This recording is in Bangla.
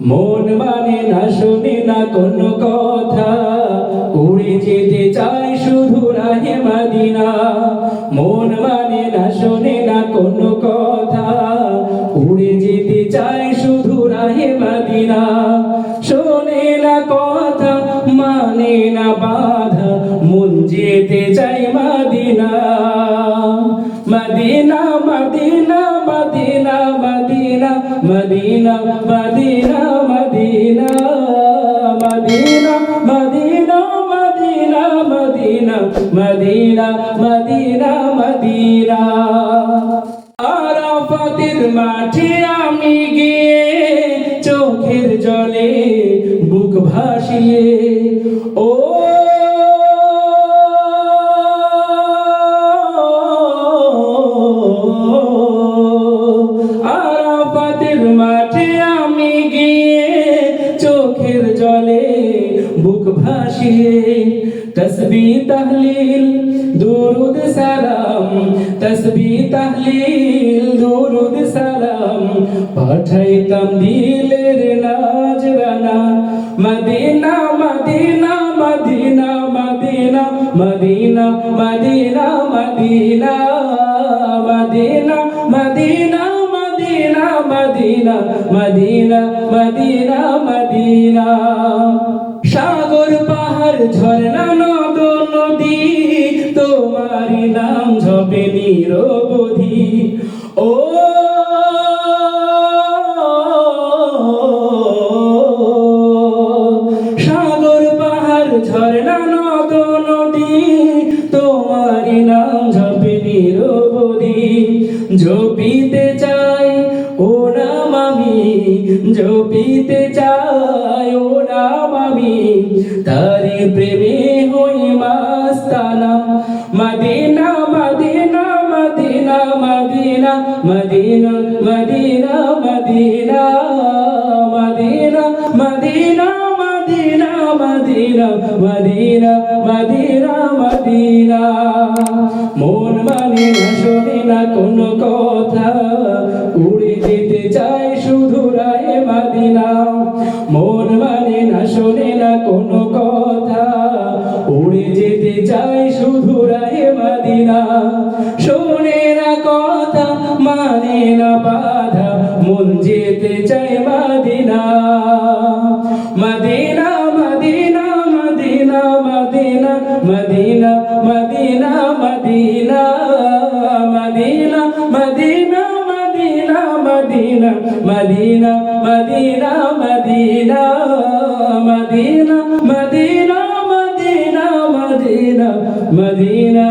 মন মানে না শুনি না কোনো কথা। উড়ে যেতে চাই শুধু রাহে মাদিনা। মন মানে না শুনি না কোনো কথা। উড়ে যেতে চাই শুধু রাহে মাদিনা। শোনে না কথা মানে না বাধা। মন যেতে চাই Madina. Medina Medina. Medina Medina Medina Medina Medina Medina Medina Medina Medina Medina. আরাফাতের মাঠে আমি গিয়ে চোখের জলে বুক ভাসিয়ে, ও চোখের জলে বুক ভাসিয়ে, তসবি তাহলিল, দুরুদ সালাম, তসবি তাহলিল, দুরুদ সালাম পাঠাইতাম দিলের নাজরানা Medina Medina Medina Medina Medina Medina Medina Medina Medina Medina Medina Medina Medina. সাগর, পাহাড়, ঝর্ণা, নদ, নদী তোমারি নাম ঝপে নিরবধি। ও, সাগর, পাহাড়, ঝর্ণা, নদ, নদী তোমারি নাম ঝপে চাই জপিতে চাই ও নাম আমি তারি প্রেমে হই মাস্তানা Medina Medina Medina Medina Medina Medina Medina Medina Medina Medina Medina Medina Medina Medina মন মানে না শোনে না কোনো কথা চায় শুধু রায়ে মাদিনা শোনে না কথা মানে না বাধা মন যেতে Madina Medina Medina Medina Medina Medina Medina Medina Medina Medina Medina Medina Medina Medina Medina Medina Medina